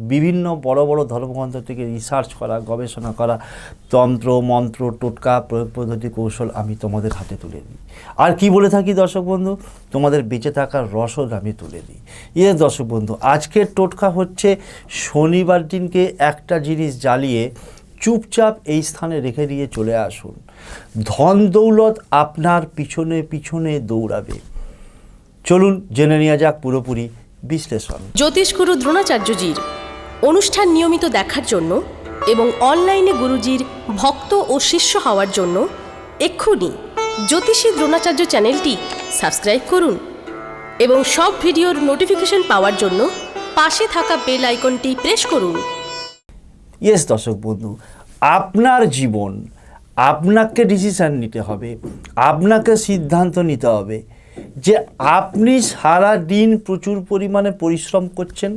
বিভিন্ন বড় বড় ধর্মগ্রন্থ থেকে রিসার্চ করা, গবেষণা করা, তন্ত্র, মন্ত্র, টোটকা, প্রয়োগ পদ্ধতি, কৌশল আমি তোমাদের হাতে তুলে দিই। আর কি বলে থাকি দর্শক বন্ধু? তোমাদের বেঁচে থাকার রসদ আমি তুলে দিই। ইয়ে দর্শক বন্ধু, আজকের টোটকা হচ্ছে শনিবার দিনকে একটা জিনিস জ্বালিয়ে চুপচাপ এই স্থানে রেখে দিয়ে চলে আসুন। ধন দৌলত আপনার পিছনে পিছনে দৌড়াবে। চলুন জেনে নেওয়া যাক পুরোপুরি বিশ্লেষণ। জ্যোতিষগুরু দ্রোণাচার্যজির অনুষ্ঠান নিয়মিত দেখার জন্য এবং অনলাইনে গুরুজির ভক্ত ও শিষ্য হওয়ার জন্য এক্ষুনি জ্যোতিষী দ্রোণাচার্য চ্যানেলটি সাবস্ক্রাইব করুন এবং সব ভিডিওর নোটিফিকেশন পাওয়ার জন্য পাশে থাকা বেল আইকনটি প্রেস করুন। ইয়েস দর্শক বন্ধু, আপনার জীবন, আপনাকে ডিসিশান নিতে হবে, আপনাকে সিদ্ধান্ত নিতে হবে যে আপনি সারা দিন প্রচুর পরিমাণে পরিশ্রম করছেন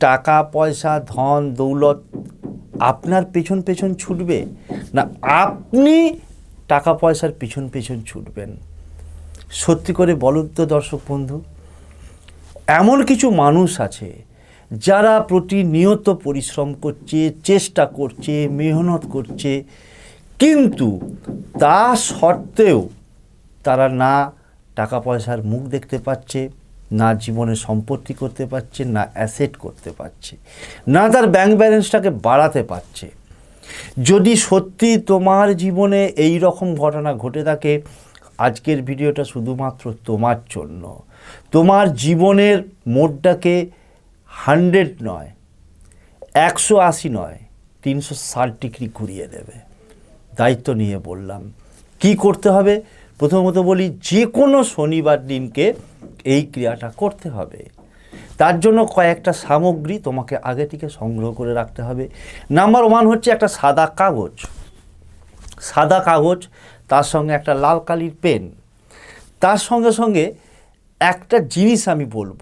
টাকা, পয়সা, ধন, দৌলত আপনার পেছন পেছন ছুটবে না আপনি টাকা, পয়সার পেছন পেছন ছুটবেন? সত্যি করে বলুন তো দর্শক বন্ধু, এমন কিছু মানুষ আছে যারা প্রতিনিয়ত পরিশ্রম করছে, চেষ্টা করছে, মেহনত করছে, কিন্তু তা সত্ত্বেও তারা না টাকা, পয়সার মুখ দেখতে পাচ্ছে না জীবনে সম্পত্তি করতে পারছে, না অ্যাসেট করতে পারছে, না তার ব্যাংক ব্যালেন্সটাকে বাড়াতে পারছে। যদি সত্যি তোমার জীবনে এই রকম ঘটনা ঘটে থাকে, আজকের ভিডিওটা শুধুমাত্র তোমার জন্য। তোমার জীবনের মোডটাকে হান্ড্রেড নয়, একশো আশি নয়, তিনশো ষাট ডিগ্রি ঘুরিয়ে দেবে। দায়িত্ব নিয়ে বললাম। কি করতে হবে? প্রথমত বলি যে কোনো শনিবার দিনকে এই ক্রিয়াটা করতে হবে। তার জন্য কয়েকটা সামগ্রী তোমাকে আগে থেকে সংগ্রহ করে রাখতে হবে। নাম্বার ওয়ান হচ্ছে একটা সাদা কাগজ। সাদা কাগজ, তার সঙ্গে একটা লাল কালির পেন। তার সঙ্গে সঙ্গে একটা জিনিস আমি বলব।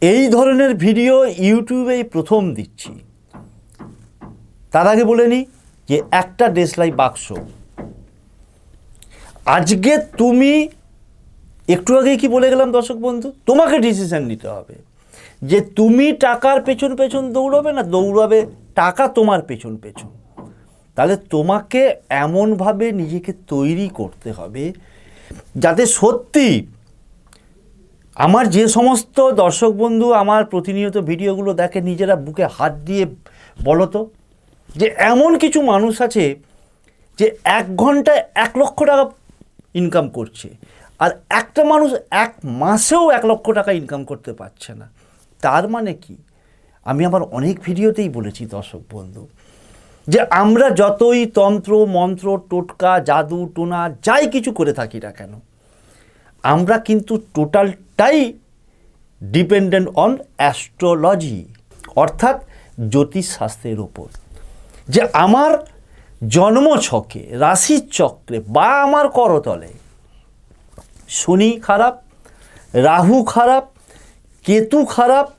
এই ধরনের ভিডিও ইউটিউবেই প্রথম দিচ্ছি। তার আগে বলে নিই যে একটা দেশলাই বাক্স। আজকে তুমি একটু আগে কি বলে গেলাম দর্শক বন্ধু? তোমাকে ডিসিশন নিতে হবে। যে তুমি টাকার পেছন পেছন দৌড়াবে না দৌড়াবে টাকা তোমার পেছন পেছন। তাহলে তোমাকে এমনভাবে নিজেকে তৈরি করতে হবে যাতে সত্যি আমার যে সমস্ত দর্শক বন্ধু আমার প্রতিনিয়ত ভিডিওগুলো দেখে নিজেরা বুকে হাত দিয়ে বলো তো, যে এমন কিছু মানুষ আছে যে এক ঘন্টায় এক লক্ষ টাকা ইনকাম করছে। আর একটা মানুষ এক মাসেও এক লক্ষ টাকা ইনকাম করতে পারছে না। তার মানে কি? আমি আমার অনেক ভিডিওতেই বলেছি, দর্শক বন্ধু, যে আমরা যতই তন্ত্র, মন্ত্র, টোটকা, জাদু, টোনা, যাই কিছু করে থাকি না কেন, আমরা কিন্তু টোটালটাই ডিপেন্ডেন্ট অন অ্যাস্ট্রোলজি অর্থাৎ জ্যোতিষশাস্ত্রের ওপর। যে আমার জন্মছকে রাশির চক্রে বা আমার করতলে। শনি খারাপ, রাহু খারাপ, কেতু খারাপ,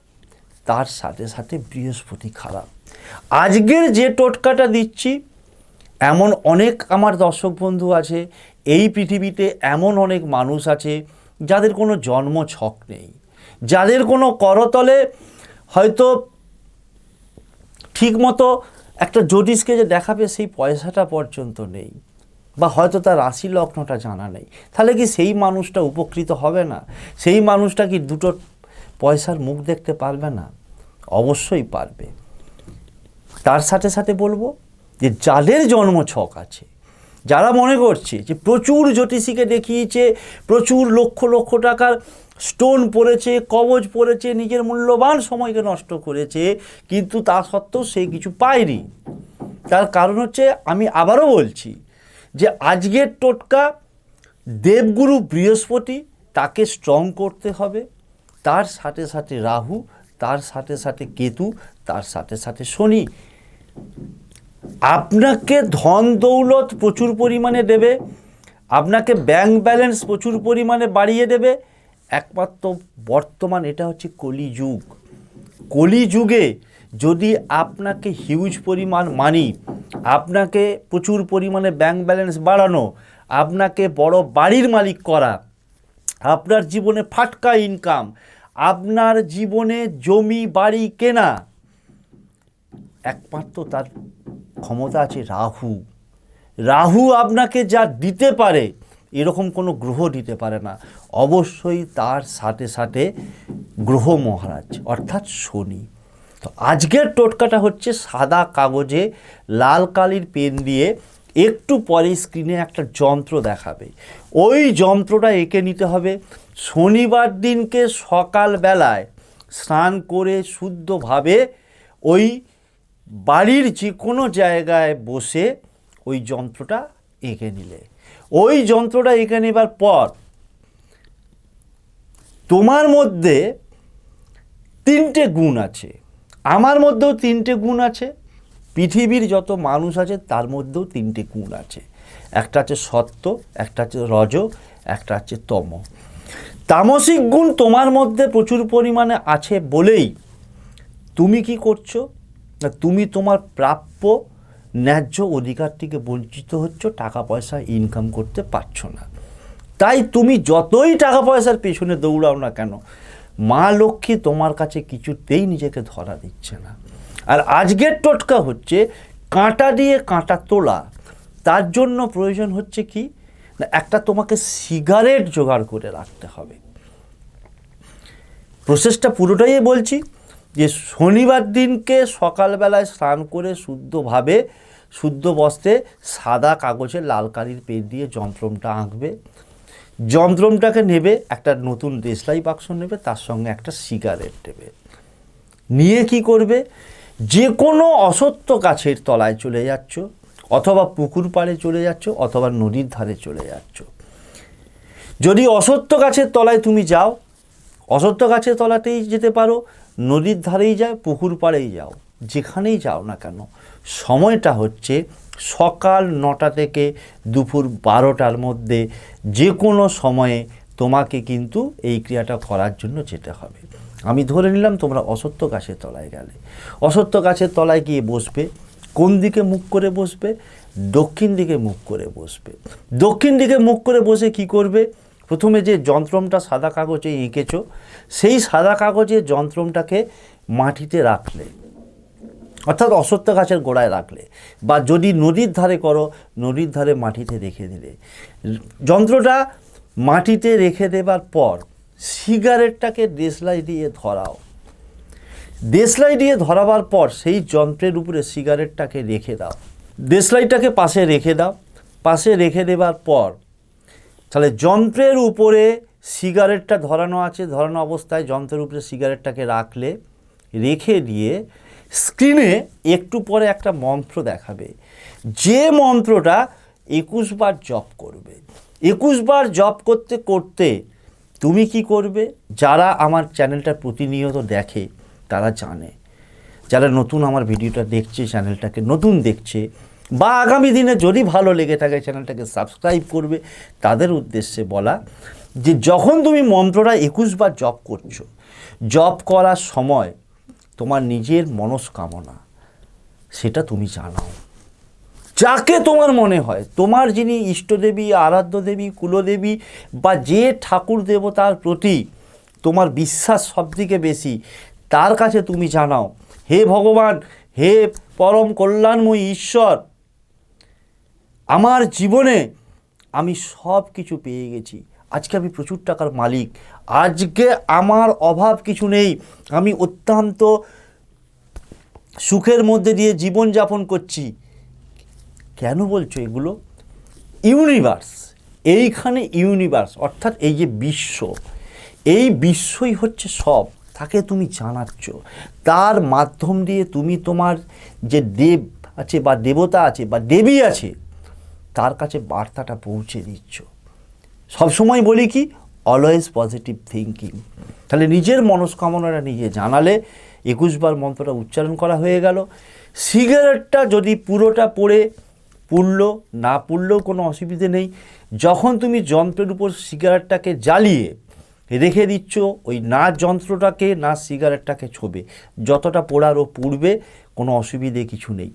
তার সাথে সাথে বৃহস্পতি খারাপ। আজকের যে টোটকাটা দিচ্ছি, এমন অনেক আমার দর্শক বন্ধু আছে, এই পৃথিবীতে এমন অনেক মানুষ আছে, যাদের কোনো জন্ম ছক নেই। যাদের কোনো করতলে হয়তো ঠিকমতো একটা জ্যোতিষকে যে দেখাবে সেই পয়সাটা পর্যন্ত নেই। বা হয়তো তার রাশি লগ্নটা জানা নেই। তাহলে কি সেই মানুষটা উপকৃত হবে না? সেই মানুষটা কি দুটো পয়সার মুখ দেখতে পারবে না? অবশ্যই পারবে। তার সাথে সাথে বলব যে যাদের জন্ম ছক আছে, যারা মনে করছে যে প্রচুর জ্যোতিষীকে দেখিয়েছে, প্রচুর লক্ষ লক্ষ টাকার স্টোন পড়েছে, কবজ পড়েছে, নিজের মূল্যবান সময়কে নষ্ট করেছে, কিন্তু তা সত্ত্বেও সে কিছু পায়নি। তার কারণ হচ্ছে, আমি আবারও বলছি যে আজকের টোটকা দেবগুরু বৃহস্পতি তাকে স্ট্রং করতে হবে। তার সাথে সাথে রাহু, তার সাথে সাথে কেতু, তার সাথে সাথে শনি। আপনাকে ধন দৌলত প্রচুর পরিমাণে দেবে, আপনাকে ব্যাংক ব্যালেন্স প্রচুর পরিমাণে বাড়িয়ে দেবে একমাত্র বর্তমান এটা হচ্ছে কলিযুগ। কলিযুগে যদি আপনাকে হিউজ পরিমাণ মানি আপনাকে প্রচুর পরিমাণে ব্যাংক ব্যালেন্স বাড়ানো, আপনাকে বড় বাড়ির মালিক করা, আপনার জীবনে ফাটকা ইনকাম আপনার জীবনে জমি, বাড়ি কেনা, একমাত্র তার ক্ষমতা আছে রাহু। রাহু আপনাকে যা দিতে পারে এরকম কোনো গ্রহ দিতে পারে না। অবশ্যই তার সাথে সাথে গ্রহ মহারাজ, অর্থাৎ শনি। তো আজকের টোটকাটা হচ্ছে সাদা কাগজে লাল কালির পেন দিয়ে একটু পরে স্ক্রিনে একটা যন্ত্র দেখাবে। ওই যন্ত্রটা এঁকে নিতে হবে। শনিবার দিনকে সকালবেলায় স্নান করে শুদ্ধভাবে ওই বাড়ির যে কোনো জায়গায় বসে ওই যন্ত্রটা এঁকে নিলে। ওই যন্ত্রটা এঁকে নেবার পর। তোমার মধ্যে তিনটে গুণ আছে। আমার মধ্যেও তিনটে গুণ আছে। পৃথিবীর যত মানুষ আছে, তার মধ্যেও তিনটে গুণ আছে। একটা আছে সত্য, একটা আছে রজ, একটা আছে তম। তামসিক গুণ তোমার মধ্যে প্রচুর পরিমাণে আছে বলেই তুমি কি করছ? না, তুমি তোমার প্রাপ্য ন্যায্য অধিকার থেকে বঞ্চিত হচ্ছ, টাকা পয়সা ইনকাম করতে পারছ না। তাই তুমি যতই টাকা পয়সার পেছনে দৌড়াও না কেন, মা লক্ষ্মী তোমার কাছে কিছুতেই নিজেকে ধরা দিচ্ছে না। আর আজকের টোটকা হচ্ছে, কাঁটা দিয়ে কাঁটা তোলা। তার জন্য প্রয়োজন হচ্ছে কি? না, একটা তোমাকে সিগারেট জোগাড় করে রাখতে হবে। প্রসেসটা পুরোটাই বলছি যে শনিবার দিনকে সকালবেলায় স্নান করে শুদ্ধভাবে, শুদ্ধ বস্ত্রে সাদা কাগজে লাল কালির পেন দিয়ে যন্ত্রমটা আঁকবে। যন্ত্রমটাকে নেবে, একটা নতুন দেশলাই বাক্স নেবে, তার সঙ্গে একটা সিগারেট নেবে নিয়ে কি করবে? যে কোনো অসত্য গাছের তলায় চলে যাচ্ছ, অথবা পুকুর পাড়ে চলে যাচ্ছ, অথবা নদীর ধারে চলে যাচ্ছ। যদি অসত্য গাছের তলায় তুমি যাও, অসত্য গাছের তলাতেই যেতে পারো নদীর ধারেই যাও, পুকুর পাড়েই যাও, যেখানেই যাও না কেন, সময়টা হচ্ছে সকাল নটা থেকে দুপুর বারোটার মধ্যে যে কোনো সময়ে তোমাকে কিন্তু এই ক্রিয়াটা করার জন্য যেতে হবে। আমি ধরে নিলাম তোমরা অসত্য গাছের তলায় গেলে। অসত্য গাছের তলায় গিয়ে বসবে, কোন দিকে মুখ করে বসবে? দক্ষিণ দিকে মুখ করে বসবে। দক্ষিণ দিকে মুখ করে বসে কি করবে? প্রথমে যে যন্ত্রমটা সাদা কাগজে এঁকেছো, সেই সাদা কাগজে যন্ত্রমটাকে মাটিতে রাখলে, অর্থাৎ অসত্য গাছের গোড়ায় রাখলে, বা যদি নদীর ধারে করো, নদীর ধারে মাটিতে রেখে দিলে। যন্ত্রটা মাটিতে রেখে দেবার পর সিগারেটটাকে দেশলাই দিয়ে ধরাও। দেশলাই দিয়ে ধরাবার পর সেই যন্ত্রের উপরে সিগারেটটাকে রেখে দাও। দেশলাইটাকে পাশে রেখে দাও। পাশে রেখে দেবার পর তাহলে যন্ত্রের উপরে সিগারেটটা ধরানো আছে, ধরানো অবস্থায় যন্ত্রের উপরে সিগারেটটাকে রাখলে, রেখে দিয়ে স্ক্রিনে একটু পরে একটা মন্ত্র দেখাবে। যে মন্ত্রটা একুশ বার জপ করবে। একুশ বার জপ করতে করতে তুমি কি করবে? যারা আমার চ্যানেলটা প্রতিনিয়ত দেখে, তারা জানে। যারা নতুন আমার ভিডিওটা দেখছে, চ্যানেলটাকে নতুন দেখছে বা আগামী দিনে যদি ভালো লেগে থাকে চ্যানেলটাকে সাবস্ক্রাইব করবে, তাদের উদ্দেশ্যে বলা যে যখন তুমি মন্ত্রটা একুশ বার জপ করছ, জপ করার সময় তোমার নিজের মনস্কামনা সেটা তুমি জানাও। যাকে তোমার মনে হয়, তোমার যিনি ইষ্টদেবী আরাধ্য দেবী কুলদেবী বা যে ঠাকুর দেবতার প্রতি তোমার বিশ্বাস সবথেকে বেশি, তার কাছে তুমি জানাও, হে ভগবান, হে পরম কল্যাণময়ী ঈশ্বর আমার জীবনে আমি সব কিছু পেয়ে গেছি। আজকে আমি প্রচুর টাকার মালিক। আজকে আমার অভাব কিছু নেই। আমি অত্যন্ত সুখের মধ্যে দিয়ে জীবনযাপন করছি। কেন বলছো এগুলো? ইউনিভার্স, এইখানে ইউনিভার্স, অর্থাৎ এই যে বিশ্ব, এই বিশ্বই হচ্ছে সব। তাকে তুমি জানাচ্ছ। তার মাধ্যম দিয়ে তুমি তোমার যে দেব আছে বা দেবতা আছে বা দেবী আছে তার কাছে বার্তাটা পৌঁছে দিচ্ছ। সবসময় বলি কি অলওয়েজ পজিটিভ থিঙ্কিং তাহলে নিজের মনস্কামনাটা নিজে জানালে একুশ বার মন্ত্রটা উচ্চারণ করা হয়ে গেল। সিগারেটটা যদি পুরোটা পড়ে, পুড়লো, না পুড়লেও কোনো অসুবিধে নেই। যখন তুমি যন্ত্রের উপর সিগারেটটাকে জ্বালিয়ে রেখে দিচ্ছ, ওই না যন্ত্রটাকে, না সিগারেটটাকে ছোবে। যতটা পোড়ার ও পুড়বে, কোনো অসুবিধে কিছু নেই।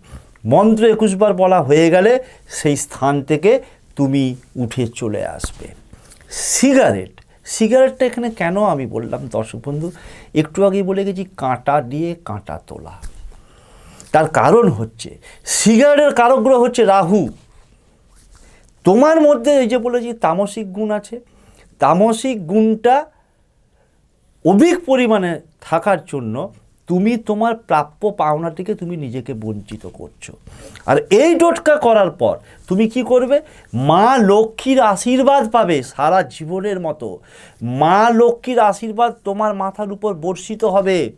মন্ত্র একুশবার বলা হয়ে গেলে সেই স্থান থেকে তুমি উঠে চলে আসবে। সিগারেট, সিগারেটটা এখানে কেন আমি বললাম? দর্শক বন্ধু, একটু আগেই বলে গেছি, কাঁটা দিয়ে কাঁটা তোলা। তার কারণ হচ্ছে, সিগারেটের কারকগ্রহ হচ্ছে রাহু। তোমার মধ্যে এই যে বলেছি, তামসিক গুণ আছে। তামসিক গুণটা অধিক পরিমাণে থাকার জন্য তুমি তোমার প্রাপ্য পাওনাটিকে তুমি নিজেকে বঞ্চিত করছ। আর এই টোটকা করার পর তুমি কি করবে? মা লক্ষ্মীর আশীর্বাদ পাবে সারা জীবনের মতো। মা লক্ষ্মীর আশীর্বাদ তোমার মাথার উপর বর্ষিত হবে।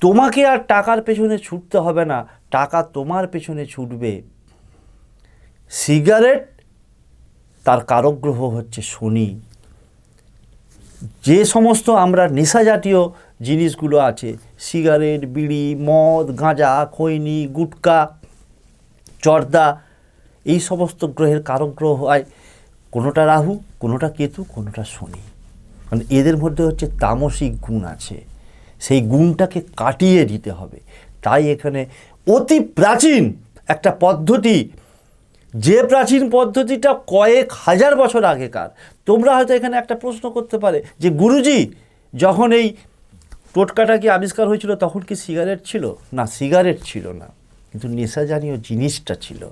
তোমাকে আর টাকার পেছনে ছুটতে হবে না, টাকা তোমার পেছনে ছুটবে। সিগারেট তার কারকগ্রহ হচ্ছে শনি। যে সমস্ত আমরা নেশা জাতীয় জিনিসগুলো আছে। সিগারেট, বিড়ি, মদ, গাঁজা, খৈনি, গুটকা, চর্দা, এই সমস্ত গ্রহের কারক গ্রহ হয়। কোনোটা রাহু, কোনোটা কেতু, কোনোটা শনি। মানে এদের মধ্যে হচ্ছে তামসিক গুণ আছে। সেই গুণটাকে কাটিয়ে দিতে হবে। তাই এখানে অতি প্রাচীন একটা পদ্ধতি। যে প্রাচীন পদ্ধতিটা কয়েক হাজার বছর আগেকার। তোমরা হয়তো এখানে একটা প্রশ্ন করতে পারে যে, গুরুজি, যখন এই টোটকাটা কি আবিষ্কার হয়েছিল? তখন কি সিগারেট ছিল? না, সিগারেট ছিল না। কিন্তু নেশাজানীয় জিনিসটা ছিল।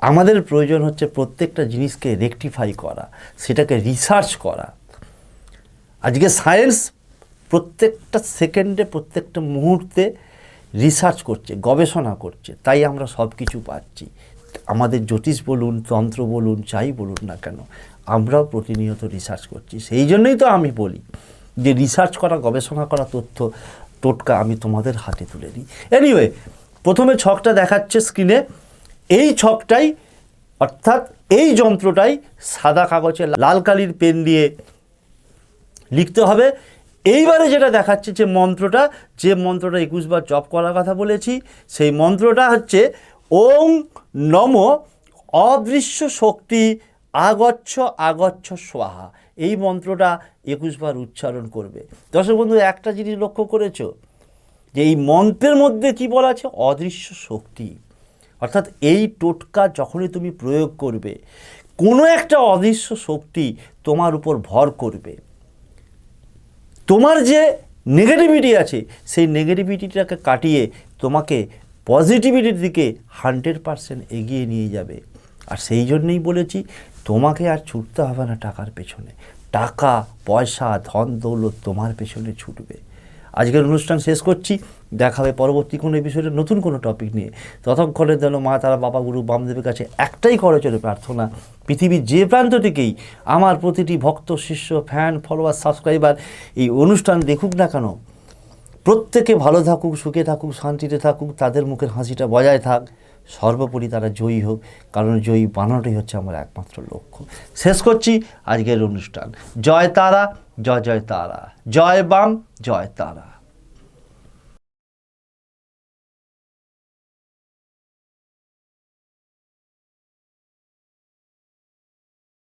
আমাদের প্রয়োজন হচ্ছে প্রত্যেকটা জিনিসকে রেকটিফাই করা, সেটাকে রিসার্চ করা। আজকে সায়েন্স প্রত্যেকটা সেকেন্ডে প্রত্যেকটা মুহূর্তে রিসার্চ করছে, গবেষণা করছে। তাই আমরা সব কিছু পাচ্ছি। আমাদের জ্যোতিষ বলুন, তন্ত্র বলুন, যাই বলুন না কেন, আমরাও প্রতিনিয়ত রিসার্চ করছি। সেই জন্যই তো আমি বলি যে রিসার্চ করা, গবেষণা করা তথ্য, টোটকা আমি তোমাদের হাতে তুলে দিই। এনিওয়ে প্রথমে ছকটা দেখাচ্ছে স্ক্রিনে এই ছকটাই, অর্থাৎ এই যন্ত্রটাই সাদা কাগজে লাল কালির পেন দিয়ে লিখতে হবে। এইবারে যেটা দেখাচ্ছে যে মন্ত্রটা যে মন্ত্রটা একুশবার জপ করার কথা বলেছি, সেই মন্ত্রটা হচ্ছে, ওং নম অদৃশ্য শক্তি আগচ্ছ আগচ্ছ সোহা এই মন্ত্রটা একুশবার উচ্চারণ করবে। দর্শক বন্ধু, একটা জিনিস লক্ষ্য করেছ? যে এই মন্ত্রের মধ্যে কি বলা আছে? অদৃশ্য শক্তি। অর্থাৎ এই টোটকা যখনই তুমি প্রয়োগ করবে, কোনো একটা অদৃশ্য শক্তি তোমার উপর ভর করবে। তোমার যে নেগেটিভিটি আছে, সেই নেগেটিভিটিটাকে কাটিয়ে তোমাকে পজিটিভিটির দিকে হান্ড্রেড পারসেন্ট এগিয়ে নিয়ে যাবে। আর সেই জন্যেই বলেছি তোমাকে আর ছুটতে হবে না টাকার পেছনে। টাকা, পয়সা, ধন, দৌলত তোমার পেছনে ছুটবে। আজকের অনুষ্ঠান শেষ করছি। দেখাবে পরবর্তী কোনো এপিসোডে নতুন কোনো টপিক নিয়ে। ততক্ষণের জন্য মা, তারা, বাবা, গুরু, বামদেবের কাছে একটাই করে চলে প্রার্থনা, পৃথিবীর যে প্রান্ত থেকেই আমার প্রতিটি ভক্ত, শিষ্য ফ্যান ফলোয়ার সাবস্ক্রাইবার এই অনুষ্ঠান দেখুক না কেন, প্রত্যেকে ভালো থাকুক, সুখে থাকুক, শান্তিতে থাকুক, তাদের মুখের হাসিটা বজায় থাক। সর্বোপরি তারা জয়ী হোক, কারণ জয়ী বানানোটাই হচ্ছে আমার একমাত্র লক্ষ্য। শেষ করছি আজকের অনুষ্ঠান। জয় তারা, জয় জয় তারা। জয় বাম, জয় তারা।